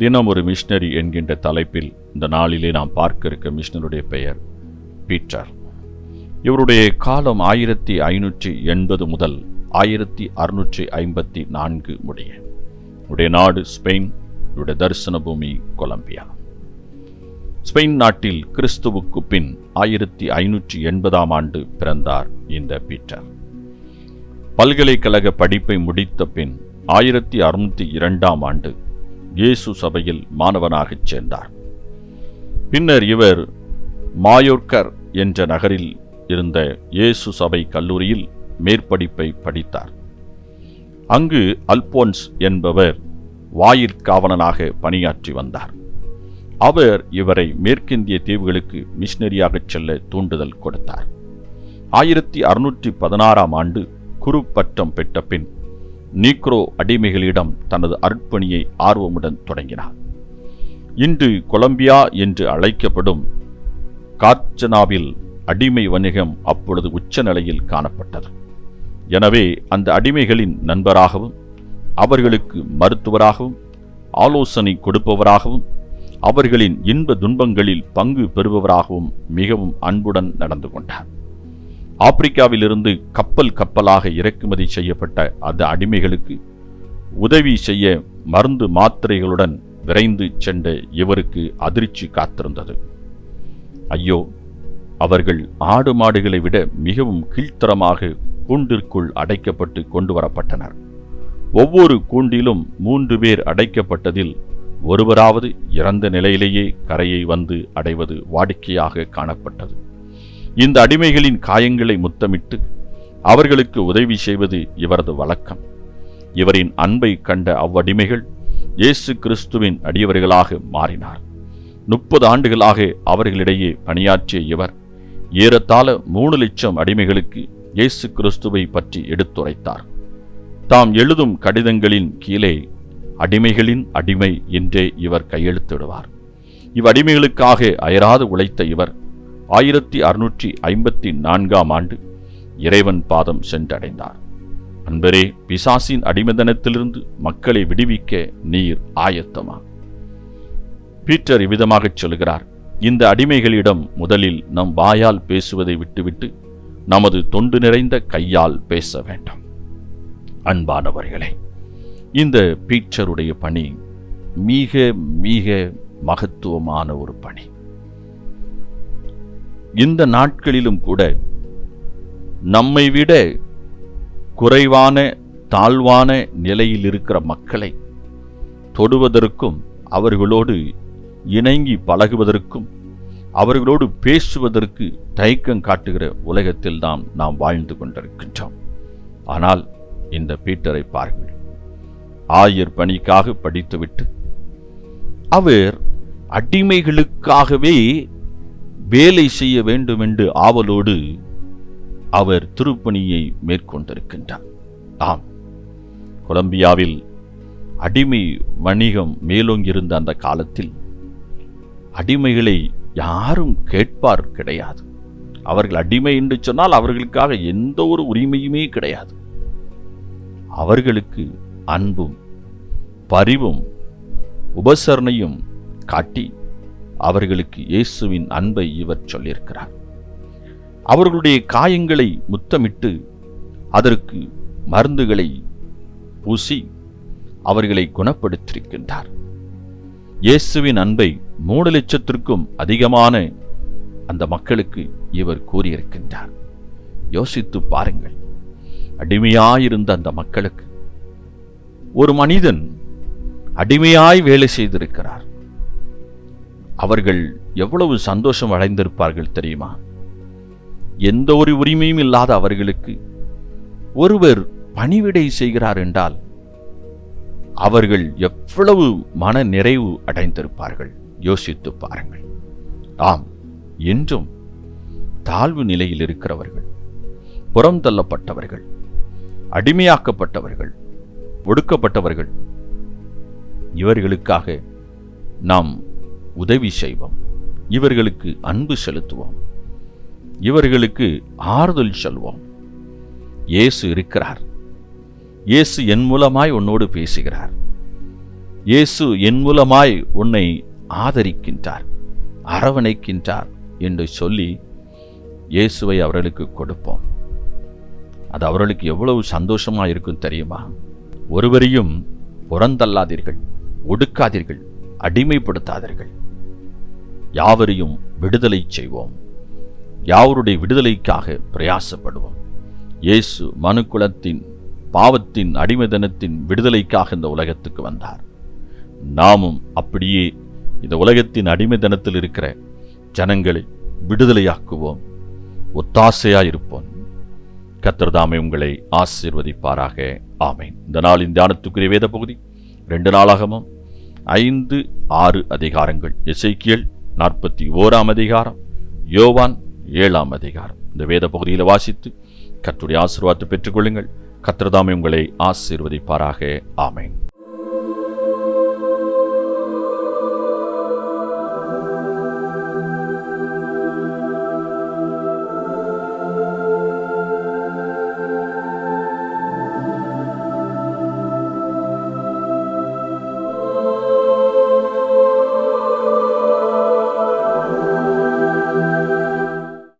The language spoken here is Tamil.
தினம் ஒரு மிஷினரி என்கின்ற தலைப்பில் இந்த நாளிலே நாம் பார்க்க இருக்க மிஷினருடைய பெயர் பீட்டர். இவருடைய காலம் ஆயிரத்தி ஐநூற்றி எண்பது முதல் ஆயிரத்தி அறுநூற்றி ஐம்பத்தி நான்கு முடிய. இவருடைய நாடு ஸ்பெயின் இவருடைய தரிசன பூமி கொலம்பியா. ஸ்பெயின் நாட்டில் கிறிஸ்துவுக்கு பின் ஆயிரத்தி ஐநூற்றி எண்பதாம் ஆண்டு பிறந்தார் இந்த பீட்டர். பல்கலைக்கழக படிப்பை முடித்த பின் ஆயிரத்தி அறுநூற்றி இரண்டாம் ஆண்டு இயேசு சபையில் மாணவனாகச் சேர்ந்தார். பின்னர் இவர் மாயோர்கர் என்ற நகரில் இருந்த இயேசு சபை கல்லூரியில் மேற்படிப்பை படித்தார். அங்கு அல்போன்ஸ் என்பவர் வாயிற்காவலனாக பணியாற்றி வந்தார். அவர் இவரை மேற்கிந்திய தீவுகளுக்கு மிஷினரியாகச் செல்ல தூண்டுதல் கொடுத்தார். ஆயிரத்தி அறுநூற்றி பதினாறாம் ஆண்டு குரு பட்டம் பெற்ற பின் நீக்ரோ அடிமைகளிடம் தனது அர்ப்பணியை ஆர்வமுடன் தொடங்கினார். இன்று கொலம்பியா என்று அழைக்கப்படும் கார்ச்சனாவில் அடிமை வணிகம் அப்பொழுது உச்ச நிலையில் காணப்பட்டது. எனவே அந்த அடிமைகளின் நண்பராகவும் அவர்களுக்கு மருத்துவராகவும் ஆலோசனை கொடுப்பவராகவும் அவர்களின் இன்ப துன்பங்களில் பங்கு பெறுபவராகவும் மிகவும் அன்புடன் நடந்து கொண்டார். ஆப்பிரிக்காவிலிருந்து கப்பல் கப்பலாக இறக்குமதி செய்யப்பட்ட அந்த அடிமைகளுக்கு உதவி செய்ய மருந்து மாத்திரைகளுடன் விரைந்து சென்ற இவருக்கு அதிர்ச்சி காத்திருந்தது. ஐயோ அவர்கள் ஆடு மாடுகளை விட மிகவும் கீழ்த்தரமாக கூண்டிற்குள் அடைக்கப்பட்டு கொண்டு வரப்பட்டனர். ஒவ்வொரு கூண்டிலும் மூன்று பேர் அடைக்கப்பட்டதில் ஒருவராவது இறந்த நிலையிலேயே கரையை வந்து அடைவது வாடிக்கையாக காணப்பட்டது. இந்த அடிமைகளின் காயங்களை முத்தமிட்டு அவர்களுக்கு உதவி செய்வது இவரது வழக்கம். இவரின் அன்பை கண்ட அவ்வடிமைகள் இயேசு கிறிஸ்துவின் அடியவர்களாக மாறினார். முப்பது ஆண்டுகளாக அவர்களிடையே பணியாற்றிய இவர் ஏறத்தாழ மூணு லட்சம் அடிமைகளுக்கு இயேசு கிறிஸ்துவை பற்றி எடுத்துரைத்தார். தாம் எழுதும் கடிதங்களின் கீழே அடிமைகளின் அடிமை என்றே இவர் கையெழுத்திடுவார். இவ்வடிமைகளுக்காக அயராது உழைத்த இவர் ஆயிரத்தி அறுநூற்றி ஐம்பத்தி நான்காம் ஆண்டு இறைவன் பாதம் சென்றடைந்தார். அன்பரே பிசாசின் அடிமதனத்திலிருந்து மக்களை விடுவிக்க நீர் ஆயத்தமா? பீட்டர் இவ்விதமாகச் சொல்கிறார் இந்த அடிமைகளிடம் முதலில் நம் வாயால் பேசுவதை விட்டுவிட்டு நமது தொண்டு நிறைந்த கையால் பேச வேண்டும். அன்பானவர்களே இந்த பீட்டருடைய பணி மிக மிக மகத்துவமான ஒரு பணி. இந்த நாட்களிலும் கூட நம்மை விட குறைவான தாழ்வான நிலையில் இருக்கிற மக்களை தொடுவதற்கும் அவர்களோடு இணங்கி பழகுவதற்கும் அவர்களோடு பேசுவதற்கு தயக்கம் காட்டுகிற உலகத்தில் தான் நாம் வாழ்ந்து கொண்டிருக்கின்றோம். ஆனால் இந்த பீட்டரை பாருங்கள். ஆயர் பணிக்காக படித்துவிட்டு அவர் அடிமைகளுக்காகவே வேலை செய்ய வேண்டும் என்று ஆவலோடு அவர் திருப்பணியை மேற்கொண்டிருக்கின்றார். ஆம். கொலம்பியாவில் அடிமை வணிகம் மேலோங்கியிருந்த அந்த காலத்தில் அடிமைகளை யாரும் கேட்பார் கிடையாது. அவர்கள் அடிமை என்று சொன்னால் அவர்களுக்காக எந்த ஒரு உரிமையுமே கிடையாது. அவர்களுக்கு அன்பும் பரிவும் உபசரணையும் காட்டி அவர்களுக்கு இயேசுவின் அன்பை இவர் சொல்லியிருக்கிறார். அவர்களுடைய காயங்களை முத்தமிட்டு அதற்கு மருந்துகளை பூசி அவர்களை குணப்படுத்தியிருக்கின்றார். இயேசுவின் அன்பை மூணு லட்சத்திற்கும் அதிகமான அந்த மக்களுக்கு இவர் கூறியிருக்கின்றார். யோசித்து பாருங்கள் அடிமையாயிருந்த அந்த மக்களுக்கு ஒரு மனிதன் அடிமையாய் வேலை செய்திருக்கிறார். அவர்கள் எவ்வளவு சந்தோஷம் அடைந்திருப்பார்கள் தெரியுமா? எந்த ஒரு உரிமையும் இல்லாத அவர்களுக்கு ஒருவர் பணிவிடை செய்கிறார் என்றால் அவர்கள் எவ்வளவு மன நிறைவு அடைந்திருப்பார்கள்? யோசித்து பாருங்கள். ஆம் என்றும் தாழ்வு நிலையில் இருக்கிறவர்கள் புறம் தள்ளப்பட்டவர்கள் அடிமையாக்கப்பட்டவர்கள் ஒடுக்கப்பட்டவர்கள் இவர்களுக்காக நாம் உதவி செய்வோம். இவர்களுக்கு அன்பு செலுத்துவோம். இவர்களுக்கு ஆறுதல் சொல்வோம். இயேசு இருக்கிறார். இயேசு என் மூலமாய் உன்னோடு பேசுகிறார். இயேசு என் மூலமாய் உன்னை ஆதரிக்கின்றார் அரவணைக்கின்றார் என்று சொல்லி இயேசுவை அவர்களுக்கு கொடுப்போம். அது அவர்களுக்கு எவ்வளவு சந்தோஷமா இருக்கும் தெரியுமா? ஒருவரையும் புறந்தள்ளாதீர்கள் ஒடுக்காதீர்கள். அடிமைப்படுத்தாதீர்கள். யாவரையும் விடுதலை செய்வோம். யாவருடைய விடுதலைக்காக பிரயாசப்படுவோம். இயேசு மனுக்குலத்தின் பாவத்தின் அடிமைதனத்தின் விடுதலைக்காக இந்த உலகத்துக்கு வந்தார். நாமும் அப்படியே இந்த உலகத்தின் அடிமைதனத்தில் இருக்கிற ஜனங்களை விடுதலையாக்குவோம். ஒத்தாசையாயிருப்போம். கத்திரதாமை உங்களை ஆசீர்வதிப்பாராக. ஆமேன். இந்த நாளின் தியானத்துக்குரிய வேத பகுதி ரெண்டு நாளாகமும் ஐந்து ஆறு அதிகாரங்கள். இசைக்கியல் நாற்பத்தி ஓராம் அதிகாரம் யோவான் ஏழாம் அதிகாரம். இந்த வேத பகுதியில் வாசித்து கத்துடைய ஆசீர்வாதத்தை பெற்றுக்கொள்ளுங்கள். கத்திரதாமை உங்களை ஆசீர்வதிப்பாராக. ஆமேன்.